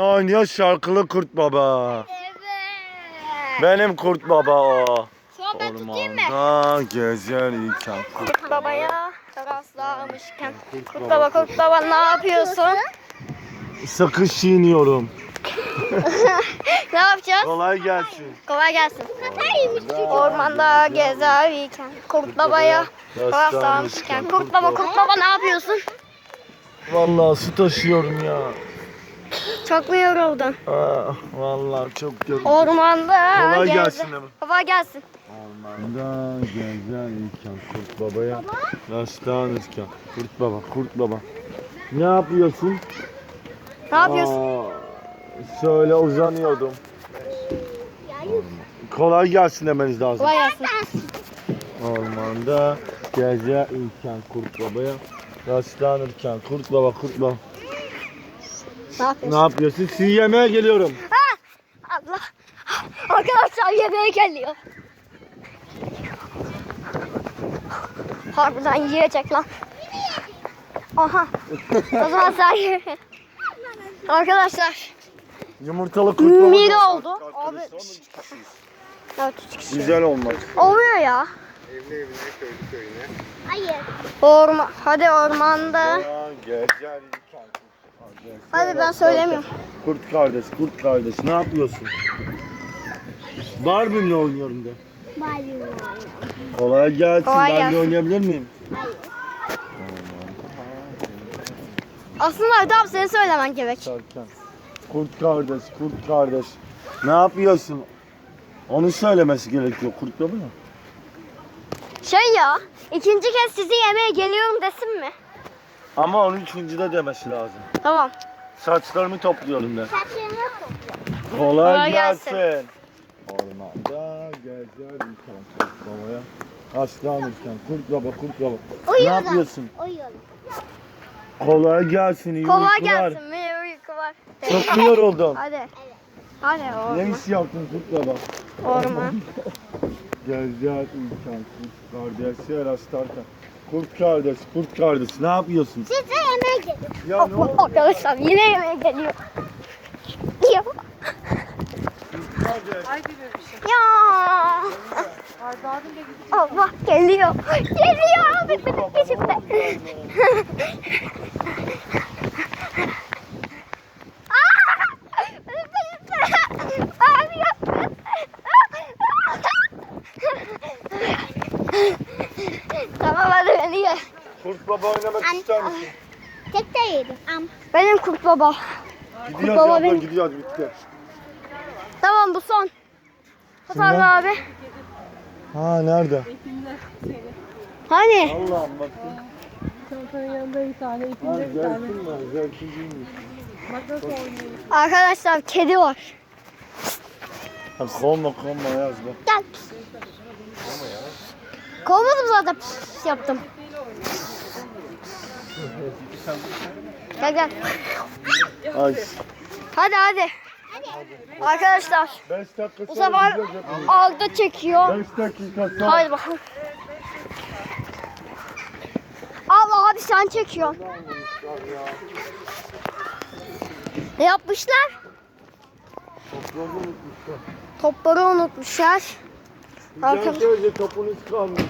Oynuyor şarkılı kurt baba. Evet. Benim kurt baba o. Şu an ben tutayım mı? Ormanda gezerken kurt Kurt babaya rastlamışken. Kurt baba kurt baba ne yapıyorsun? Sakız çiğniyorum. Ne yapacağız? Kolay gelsin. Kolay gelsin. Ormanda gezerken kurt babaya rastlamışken. Kurt baba kurt baba ne yapıyorsun? Vallahi su taşıyorum ya. Çok mu yoruldun? Ah, vallahi çok yoruldum. Ormanda Kolay geze- gelsin ama. Kolay gelsin. Ormanda gezerken kurt babaya rastlanırken. Kurt baba, kurt baba. Ne yapıyorsun? Ne yapıyorsun? Aa, şöyle uzanıyordum. Kolay gelsin demeniz lazım. Kolay gelsin. Ormanda gezerken kurt babaya rastlanırken kurt baba kurt baba. Ne yapıyorsun? Ne yapıyorsun? Sizi yemeğe geliyorum. Allah. Arkadaşlar yemeğe geliyor. Harbiden yiyecek lan. Aha. O zaman sen ye. Arkadaşlar. Yumurtalı kurt. Miri da- oldu. Abi. Evet, üç kişi. Güzel olmak. Oluyor ya. Hayır. Orman. Hadi ormanda. Gezerken Hadi ben söylemiyorum. Kurt kardeş, kurt kardeş ne yapıyorsun? Barbie'mle oynuyorum de. Kolay gelsin. Kolay ben de oynayabilir miyim? Aslında tamam seni söylemen gerek. Kurt kardeş, kurt kardeş. Ne yapıyorsun? Onu söylemesi gerekiyor. Kurt baba ya. Şey ya. ikinci kez sizi yemeğe geliyorum desin mi? Ama onun üçüncüde demesi lazım. Tamam. Saçlarımı topluyorum de. Kolay, Kolay gelsin. gelsin. Ormanda gezerken kurt babaya aslanırken kurt baba kurt baba. Ne Uyuyorum. yapıyorsun? Kolay gelsin. iyi Kolay uykular. gelsin. Bir uyku var. Çok mu yoruldun? Hadi. Hadi Ne orman. iş yaptın kurt baba? Orman. Gezer ülken kurt kardeşi rastlarken. Kurt kardeş, kurt kardeş ne yapıyorsun? Size yemeğe geliyorum. Ya ne oldu? Arkadaşlar yine yemeğe geliyor. Ya. Ya. Allah geliyor. Geliyor. Bit bit peşimde. Aa! Bit peşimde. Bağırıyor. Tamam hadi beni ye. Kurt baba oynamak ister misin? Tek de yedim. Benim kurt baba. Gidiyoruz baba abla benim. gidiyoruz bitti. Tamam bu son. Şimdi? abi. Ha nerede? Hani? Allah'ım bak. Çantanın yanında bir tane, Ha, ipinde bir tane. zevkin var, zevkin değilmiş. Bak nasıl oynuyor. Arkadaşlar kedi var. Ha, kovma kovma yaz bak. Gel. Kovmadım zaten pis yaptım. Gel gel. Ay. Hadi hadi. Arkadaşlar 5 dakika bu sefer aldı çekiyor. 5 dakika sonra. Haydi bakalım. Allah abi sen çekiyorsun. Ne yapmışlar? Toplamı unutmuşlar. Topları unutmuşlar. Güzel Arkadaş- söyledi topunuz kalmış.